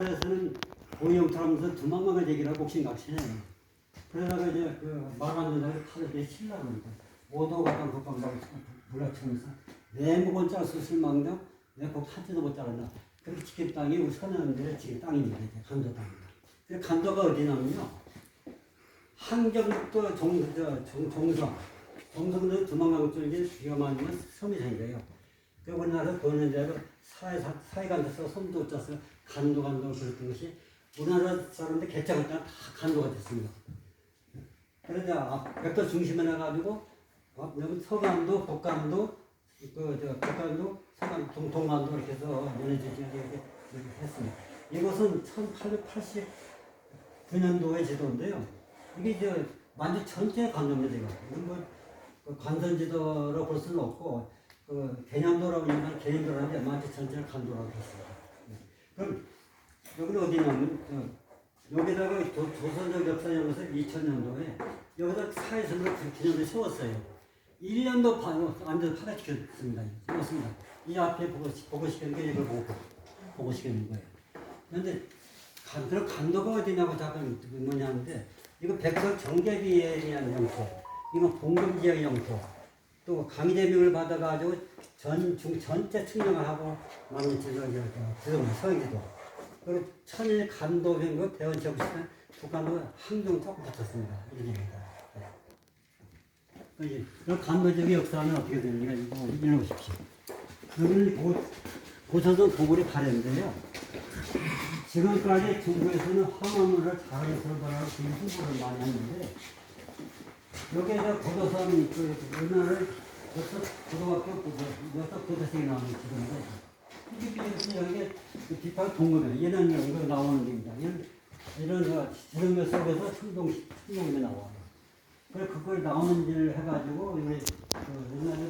에서는 고위험처럼서 두망망을 얘기를 하고 옥신각신해. 그러다가 이제 그 말안 된다고 칼을 내 치려고 그러니까 오도 같은 국방다고 몰라치면서 내 목은 짤수 실망정 내곡 한지도 못 자란다. 그렇게 지킨 땅이 우리 선현들의 지금 땅입니다. 이제 간도 땅입니다. 그 간도가 어디냐면요. 한경도 정, 저, 정, 정성, 정성도 두망망 쪽에 비가 많으면 섬이 생겨요. 그 우리나라 본연대로 사회, 써 손도 짜서 간도 간도 그랬던 것이 우리나라 사람들 개척할 때는 다 간도가 됐습니다. 그래서 백도 중심에 나가지고 어, 여기 서간도, 북간도, 그저 북간도, 서간, 동, 동간도 이렇게 해서 연해지게 이렇게, 했습니다. 이것은 1889년도의 지도인데요. 이게 이제 만주 전체 관도입니다. 이거. 이건 뭐그 관선지도로 볼 수는 없고 그 개념도라고 하면 개념도라고 하는데 만주 전체를 간도라고 했습니다. 네. 그럼 여기는 어디냐면 저, 여기다가 조, 조선적 역사연구소 2000년도에 여기다 사회선으로 기념을 세웠어요. 1년도 반, 완전 파괴시켰습니다. 세웠습니다. 이 앞에 보고, 보고 시키는 게 이걸 보고, 보고 시키는 거예요. 그런데 간, 그럼 간도가 어디냐고 자꾸 뭐냐는데 이거 백석 정계비에 의한 영토, 이거 봉금지역 영토, 또 강의대명을 받아가지고 전, 중, 전체 측량을 하고 마무리지도 그런 서기도 그리고 천일 대원적 시간 북한도 항종 조금 붙었습니다. 이입니다 네. 그 간도적 역사는 어떻게 되는가 이거 읽어보십시오. 여기는 고, 고조선 고구려 가래인데요. 지금까지 중국에서는 황화문을 거라고 지금 홍보를 많이 했는데 여기에서 고도선 그 은하를 여섯 고등학교 그 여섯 고도생이 나오는 지금인데 이게 여기에 그 뒷판 동급이에요. 얘는 이거 나오는 겁니다. 이런 저 지름면 속에서 청동 청동이 나와요. 그래 그걸 나오는 일을 해가지고 우리 그 옛날에